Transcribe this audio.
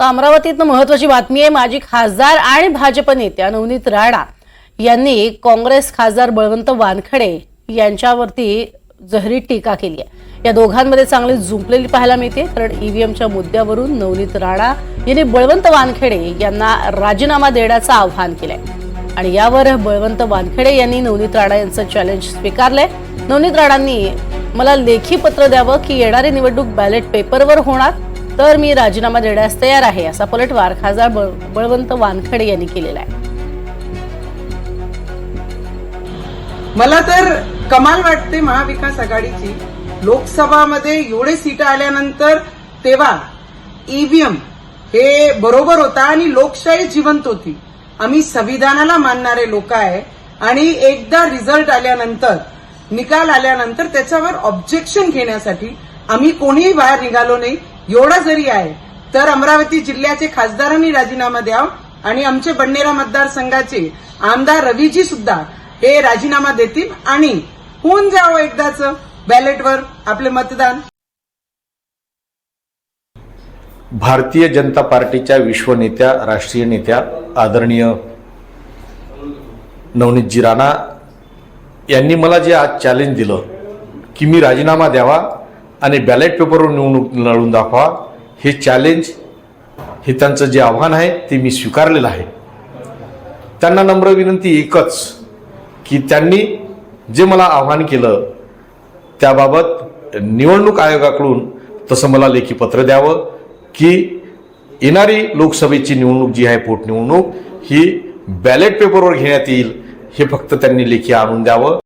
तर अमरावतीतनं महत्वाची बातमी आहे माजी खासदार आणि भाजप नेत्या नवनीत राणा यांनी काँग्रेस खासदार बळवंत वानखडे यांच्यावरती जहरी टीका केली आहे. या दोघांमध्ये चांगली जुंपलेली पाहायला मिळते. कारण ईव्हीएमच्या मुद्द्यावरून नवनीत राणा यांनी बळवंत वानखेडे यांना राजीनामा देण्याचं आव्हान केलंय. आणि यावर बळवंत वानखेडे यांनी नवनीत राणा यांचं चॅलेंज स्वीकारलंय. नवनीत राणांनी मला लेखी पत्र द्यावं की येणारी निवडणूक बॅलेट पेपरवर होणार? तर मी राजीनामा देण्यास तयार आहे असा पलटवार खासदार बळ- बळवंत वानखडे यांनी केलेला आहे. मला तर कमाल वाटते महाविकास आघाडीची. लोकसभामध्ये एवढे सीट आल्यानंतर तेव्हा ईव्हीएम हे बरोबर होता आणि लोकशाही जिवंत होती. आम्ही संविधानाला मानणारे लोक आहे आणि एकदा रिझल्ट आल्यानंतर निकाल आल्यानंतर त्याच्यावर ऑब्जेक्शन घेण्यासाठी आम्ही कोणीही बाहेर निघालो नाही. एवढं जरी आहे तर अमरावती जिल्ह्याचे खासदारांनी राजीनामा द्यावा आणि आमचे बंडेरा मतदारसंघाचे आमदार रवीजी सुद्धा हे राजीनामा देतील आणि होऊन जावं एकदाच बॅलेटवर आपले मतदान. भारतीय जनता पार्टीच्या विश्वनेत्या राष्ट्रीय नेत्या आदरणीय नवनीतजी राणा यांनी मला जे आज चॅलेंज दिलं की मी राजीनामा द्यावा आणि बॅलेट पेपरवर निवडणूक लढून दाखवा. हे चॅलेंज हे त्यांचं जे आव्हान आहे ते मी स्वीकारलेलं आहे. त्यांना नम्र विनंती एकच की त्यांनी जे मला आव्हान केलं त्याबाबत निवडणूक आयोगाकडून तसं मला लेखी पत्र द्यावं की येणारी लोकसभेची निवडणूक जी आहे पोटनिवडणूक ही बॅलेट पेपरवर घेण्यात येईल हे फक्त त्यांनी लेखी आणून द्यावं.